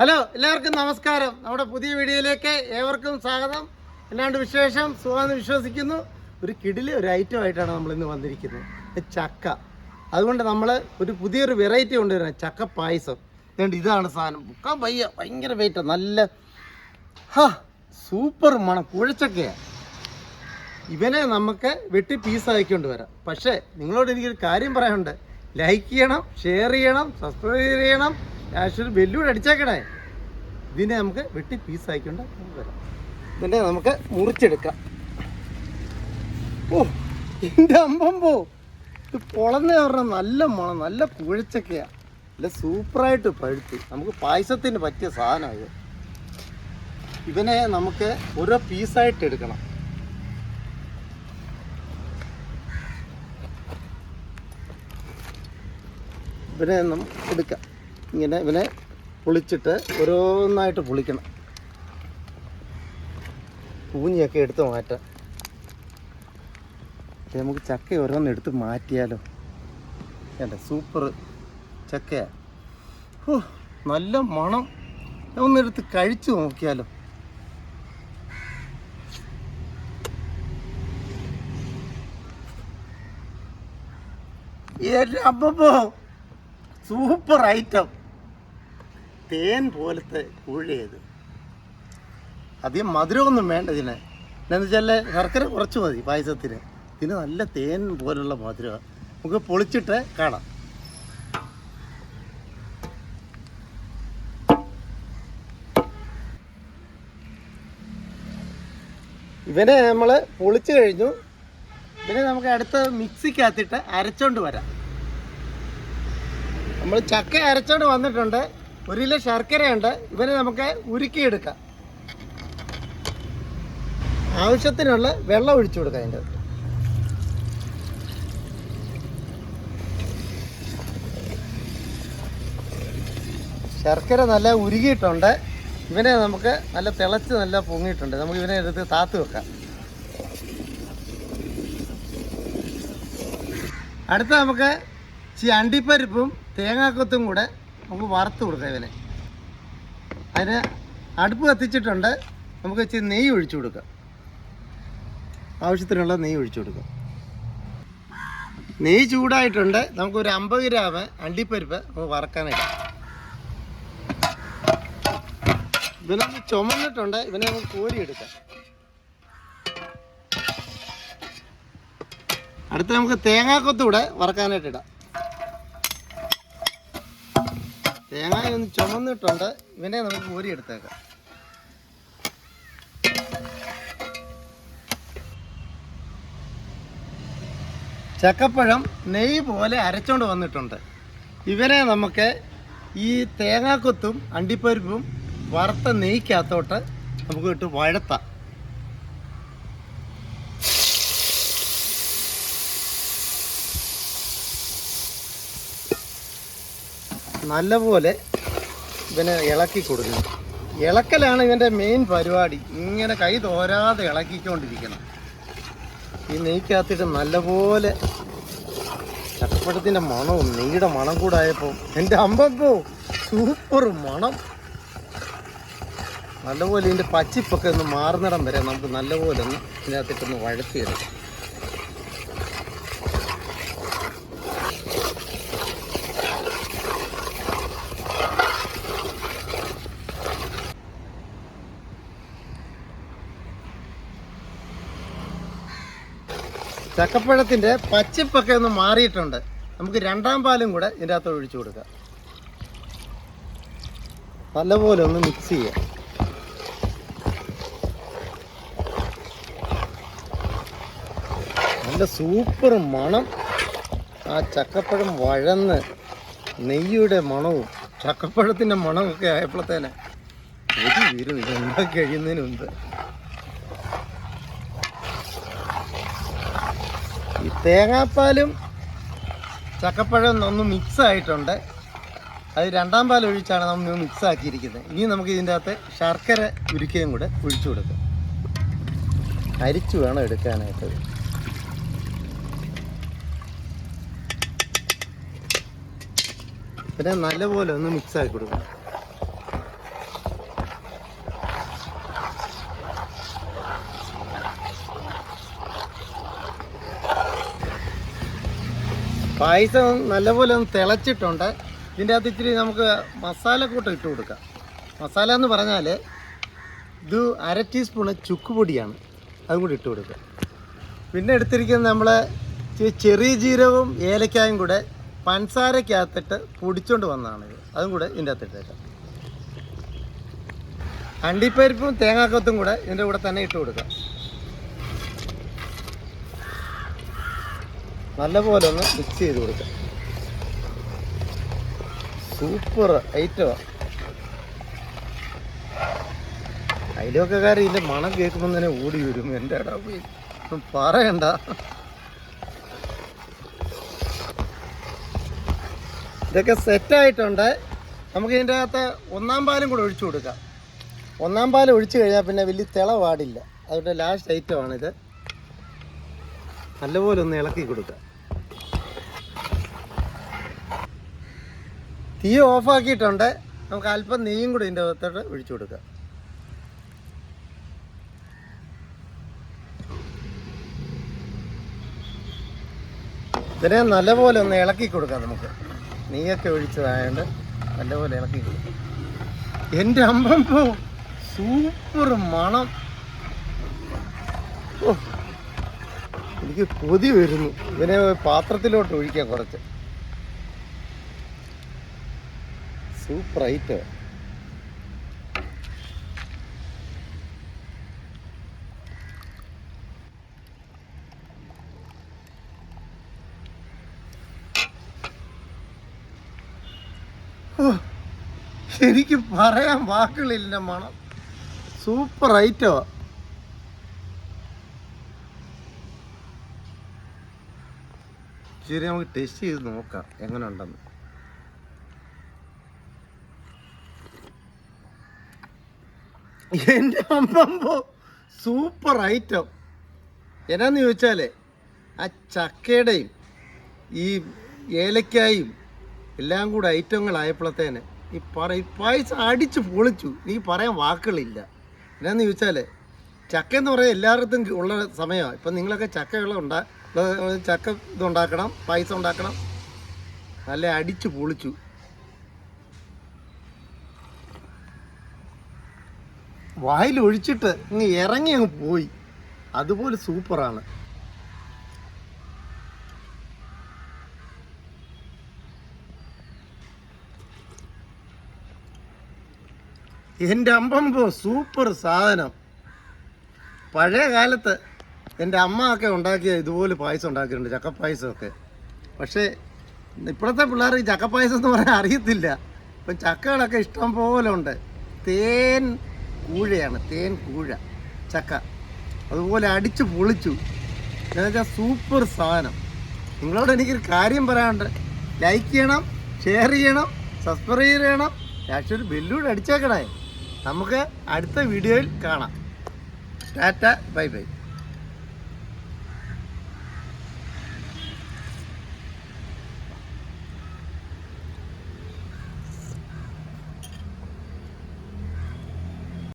Hello എല്ലാവർക്കും നമസ്കാരം. നമ്മുടെ പുതിയ വീഡിയോയിലേക്ക് ഏവർക്കും സ്വാഗതം. എന്നാണ്ട് വിശേഷം? സുഖമെന്ന് വിശ്വസിക്കുന്നു. ഒരു കിടിൽ ഒരു ഐറ്റം ആയിട്ടാണ് നമ്മൾ ഇന്ന് വന്നിരിക്കുന്നത്. ചക്ക. അതുകൊണ്ട് നമ്മൾ ഒരു പുതിയൊരു വെറൈറ്റി കൊണ്ടുവരുന്നത് ചക്ക പായസം. അതുകൊണ്ട് ഇതാണ് സാധനം. മുക്കാൻ വയ്യ. ഭയങ്കര വെയിറ്റ് നല്ല ഹാ സൂപ്പർ മണം. കുഴച്ചക്കയാണ് ഇവനെ നമുക്ക് വെട്ടി പീസാക്കിക്കൊണ്ട് കൊണ്ടുവരാം പക്ഷേ നിങ്ങളോട് എനിക്കൊരു കാര്യം പറയാനുണ്ട്. ലൈക്ക് ചെയ്യണം ഷെയർ ചെയ്യണം സബ്സ്ക്രൈബ് ചെയ്യണം. ലാസ്റ്റ് വെല്ലുവിളി അടിച്ചേക്കണേ. ഇതിനെ നമുക്ക് വെട്ടി പീസ് ആയിക്കൊണ്ട് വരാം. ഇതിനെ നമുക്ക് മുറിച്ചെടുക്കാം. ഓ എന്റെ അമ്പമ്പോ ഇത് പൊളന്ന് പറഞ്ഞാൽ നല്ല മണം നല്ല കുഴച്ചൊക്കെയാ നല്ല സൂപ്പറായിട്ട് പഴുത്ത്. നമുക്ക് പായസത്തിന് പറ്റിയ സാധനമാണ് ഇവനെ നമുക്ക് ഓരോ പീസായിട്ട് എടുക്കണം. ഇവനെ നമുക്ക് എടുക്കാം. ഇങ്ങനെ ഇവനെ പൊളിച്ചിട്ട് ഓരോന്നായിട്ട് പൊളിക്കണം. പൂഞ്ഞിയൊക്കെ എടുത്ത് മാറ്റാം. നമുക്ക് ചക്ക ഓരോന്ന് എടുത്ത് മാറ്റിയാലോ? എന്റെ സൂപ്പർ ചക്കയാ. ഓ നല്ല മണം. ഒന്നെടുത്ത് കഴിച്ചു നോക്കിയാലോ? Super item. തേൻ പോലത്തെ കുഴിയത് അധികം മധുരമൊന്നും വേണ്ട ഇതിനെ. എന്താണെന്ന് വെച്ചാൽ ശർക്കര കുറച്ച് മതി പായസത്തിന്. ഇതിന് നല്ല തേൻ പോലുള്ള മധുരമാണ്. നമുക്ക് പൊളിച്ചിട്ട് കാണാം. ഇവനെ നമ്മൾ പൊളിച്ചു കഴിഞ്ഞു. ഇവനെ നമുക്ക് അടുത്ത മിക്സിക്കകത്തിട്ട് അരച്ചോണ്ട് വരാം. നമ്മൾ ചക്ക അരച്ചോണ്ട് വന്നിട്ടുണ്ട്. ഒരു കിലോ ശർക്കരയുണ്ട്. ഇവനെ നമുക്ക് ഉരുക്കിയെടുക്കാം. ആവശ്യത്തിനുള്ള വെള്ളം ഒഴിച്ചു കൊടുക്കാം അതിന്റെ ശർക്കര നല്ല ഉരുകിയിട്ടുണ്ട്. ഇവനെ നമുക്ക് നല്ല തിളച്ച് നല്ല പൊങ്ങിയിട്ടുണ്ട്. നമുക്ക് ഇവനെ എടുത്ത് താത്ത് വെക്കാം. അടുത്ത നമുക്ക് ഈ അണ്ടിപ്പരിപ്പും തേങ്ങാക്കൊത്തും കൂടെ നമുക്ക് വറുത്ത് കൊടുക്കാം ഇവനെ. അതിന് അടുപ്പ് കത്തിച്ചിട്ടുണ്ട്. നമുക്ക് ഇച്ചിരി നെയ്യ് ഒഴിച്ചു കൊടുക്കാം. ആവശ്യത്തിനുള്ള നെയ്യ് ഒഴിച്ചു കൊടുക്കാം. നെയ്യ് ചൂടായിട്ടുണ്ട്. നമുക്കൊരു അമ്പത് ഗ്രാം അണ്ടിപ്പരിപ്പ് നമുക്ക് വറക്കാനായിട്ട് ഇവനൊന്ന് ചുമന്നിട്ടുണ്ട്. ഇവനെ നമുക്ക് കോരിയെടുക്കാം. അടുത്ത് നമുക്ക് തേങ്ങാക്കൊത്തൂടെ വറക്കാനായിട്ട് ഇടാം. തേങ്ങ ഒന്ന് ചുമന്നിട്ടുണ്ട്. ഇവനെ നമുക്ക് കോരി എടുത്തേക്കാം ചക്കപ്പഴം നെയ്യ് പോലെ അരച്ചോണ്ട് വന്നിട്ടുണ്ട്. ഇവനെ നമുക്ക് ഈ തേങ്ങാക്കൊത്തും അണ്ടിപ്പരിപ്പും വറുത്ത നെയ്ക്കകത്തോട്ട് നമുക്ക് ഇട്ട് വഴത്താം. നല്ലപോലെ ഇവനെ ഇളക്കി കൊടുക്കണം ഇളക്കലാണ് ഇവന്റെ മെയിൻ പരിപാടി. ഇങ്ങനെ കൈ തോരാതെ ഇളക്കിക്കൊണ്ടിരിക്കണം. ഈ നെയ്ക്കകത്തിട്ട് നല്ലപോലെ ചക്കപ്പഴത്തിന്റെ മണവും നെയ്യുടെ മണം കൂടെ ആയപ്പോൾ എന്റെ അമ്പപ്പോ സൂപ്പർ മണം. നല്ലപോലെ ഇതിന്റെ പച്ചിപ്പൊക്കെ ഒന്ന് മാറുന്നിടം വരെ നമുക്ക് നല്ലപോലെ ഒന്ന് ഇതിനകത്തിട്ടൊന്ന് വഴത്തിയിടാം ചക്കപ്പഴത്തിന്റെ പച്ചിപ്പൊക്കെ ഒന്ന് മാറിയിട്ടുണ്ട്. നമുക്ക് രണ്ടാം പാലും കൂടെ ഇതിന്റെ അകത്ത് ഒഴിച്ചു കൊടുക്കാം. നല്ലപോലെ ഒന്ന് മിക്സ് ചെയ്യാം. നല്ല സൂപ്പർ മണം. ആ ചക്കപ്പഴം വഴന്ന് നെയ്യുടെ മണവും ചക്കപ്പഴത്തിന്റെ മണമൊക്കെ ആയപ്പോഴത്തേനെ ഒരു വീരും ഉണ്ടാക്കി കഴിയുന്നതിന് മുമ്പ് തേങ്ങാപ്പാലും ചക്കപ്പഴം ഒന്ന് മിക്സ് ആയിട്ടുണ്ട് അത് രണ്ടാം പാൽ ഒഴിച്ചാണ് നമ്മൾ മിക്സ് ആക്കിയിരിക്കുന്നത് ഇനി നമുക്ക് ഇതിന്റെ അകത്ത് ശർക്കര ഉരുക്കയും കൂടെ ഒഴിച്ചു കൊടുക്കാം. അരിച്ചു വേണം എടുക്കാനായിട്ട്. പിന്നെ നല്ലപോലെ ഒന്ന് മിക്സ് ആക്കി കൊടുക്കണം. പായസം നല്ലപോലെ ഒന്ന് തിളച്ചിട്ടുണ്ട്. ഇതിന്റെ അകത്ത് ഇച്ചിരി നമുക്ക് മസാലക്കൂട്ട് ഇട്ട് കൊടുക്കാം. മസാല എന്ന് പറഞ്ഞാൽ ഇത് അര ടീസ്പൂണ് ചുക്ക് പൊടിയാണ്. അതും കൂടി ഇട്ട് കൊടുക്കുക. പിന്നെ എടുത്തിരിക്കുന്നത് നമ്മൾ ചെറിയ ജീരകവും ഏലക്കായും കൂടെ പൻസാരക്കകത്തിട്ട് പൊടിച്ചോണ്ട് വന്നതാണിത് അതും കൂടെ ഇതിന്റെ അകത്ത് ഇട്ടേക്കാം. അണ്ടിപ്പരിപ്പും തേങ്ങാക്കത്തും കൂടെ ഇതിന്റെ കൂടെ തന്നെ ഇട്ട് കൊടുക്കാം. നല്ലപോലെ ഒന്ന് മിക്സ് ചെയ്ത് കൊടുക്കാം. സൂപ്പർ ഐറ്റമാണ് കാര്യം ഇതിന്റെ മണം കേൾക്കുമ്പോൾ തന്നെ ഓടി വരും. എന്റെ ഇടാ പോയി പറയണ്ട. ഇതൊക്കെ സെറ്റായിട്ടുണ്ട് നമുക്ക് ഇതിന്റെ അകത്ത് ഒന്നാം പാലും കൂടെ ഒഴിച്ചു കൊടുക്കാം. ഒന്നാം പാൽ ഒഴിച്ചു കഴിഞ്ഞാൽ പിന്നെ വലിയ തിള പാടില്ല. അതുകൊണ്ട് ലാസ്റ്റ് ഐറ്റമാണിത് നല്ലപോലെ ഒന്ന് ഇളക്കി കൊടുക്കുക തീ ഓഫാക്കിയിട്ടുണ്ട്. നമുക്ക് അല്പം നെയ്യും കൂടി ഇതിന്റെ അകത്തോട്ട് ഒഴിച്ചു കൊടുക്കാം. ഇതിനെ നല്ലപോലെ ഒന്ന് ഇളക്കി കൊടുക്കാം നമുക്ക്. നെയ്യൊക്കെ ഒഴിച്ചതായതുകൊണ്ട് നല്ലപോലെ ഇളക്കി കൊടുക്കാം. എന്റെ അമ്പമ്പോ സൂപ്പർ മണം. ഓ എനിക്ക് കൊതി വരുന്നു. ഇതിനെ പാത്രത്തിലോട്ട് ഒഴിക്കാം കുറച്ച്. സൂപ്പർ ഐറ്റം എനിക്ക് പറയാൻ വാക്കുകളില്ല മണം. സൂപ്പർ ഐറ്റമാ ശരി നമുക്ക് ടെസ്റ്റ് ചെയ്ത് നോക്കാം. എങ്ങനെ ഉണ്ടെന്ന് എന്റെ അമ്മമ്പോ സൂപ്പർ ഐറ്റം എന്നാന്ന് ചോദിച്ചാലേ ആ ചക്കയുടെയും ഈ ഏലക്കായും എല്ലാം കൂടെ ഐറ്റങ്ങളായപ്പോഴത്തേന് ഈ പറ പായസം അടിച്ച് പൊളിച്ചു. നീ പറയാൻ വാക്കുകളില്ല. എന്നാന്ന് ചോദിച്ചാലേ ചക്ക എന്ന് പറയാൻ എല്ലായിടത്തും ഉള്ള സമയമാണ് ഇപ്പം നിങ്ങളൊക്കെ ചക്കയുള്ള ഉണ്ടാ ചക്ക ഇതുണ്ടാക്കണം പായസം ഉണ്ടാക്കണം. നല്ല അടിച്ച് പൊളിച്ചു. വായിൽ ഒഴിച്ചിട്ട് ഇങ്ങ് ഇറങ്ങി അങ്ങ് പോയി. അതുപോലെ സൂപ്പറാണ്. എന്റെ അമ്പമ്പോ സൂപ്പർ സാധനം. പഴയ കാലത്ത് എന്റെ അമ്മ ഒക്കെ ഉണ്ടാക്കിയ ഇതുപോലെ പായസം ഉണ്ടാക്കിയിട്ടുണ്ട് ചക്കപ്പായസമൊക്കെ. പക്ഷേ ഇപ്പോഴത്തെ പിള്ളേർക്ക് ചക്കപ്പായസം എന്ന് പറയാൻ അറിയത്തില്ല. ഇപ്പം ചക്കകളൊക്കെ ഇഷ്ടം പോലെ ഉണ്ട്. തേൻ കൂഴയാണ് തേൻ കൂഴ ചക്ക. അതുപോലെ അടിച്ചു പൊളിച്ചു. എന്നുവെച്ചാൽ സൂപ്പർ സാധനം. നിങ്ങളോട് എനിക്കൊരു കാര്യം പറയാനുണ്ട്. ലൈക്ക് ചെയ്യണം ഷെയർ ചെയ്യണം സബ്സ്ക്രൈബ് ചെയ്യണം. ലാസ്റ്റ് ഒരു ബെല്ലൂടെ അടിച്ചേക്കണേ. നമുക്ക് അടുത്ത വീഡിയോയിൽ കാണാം. Tata bye bye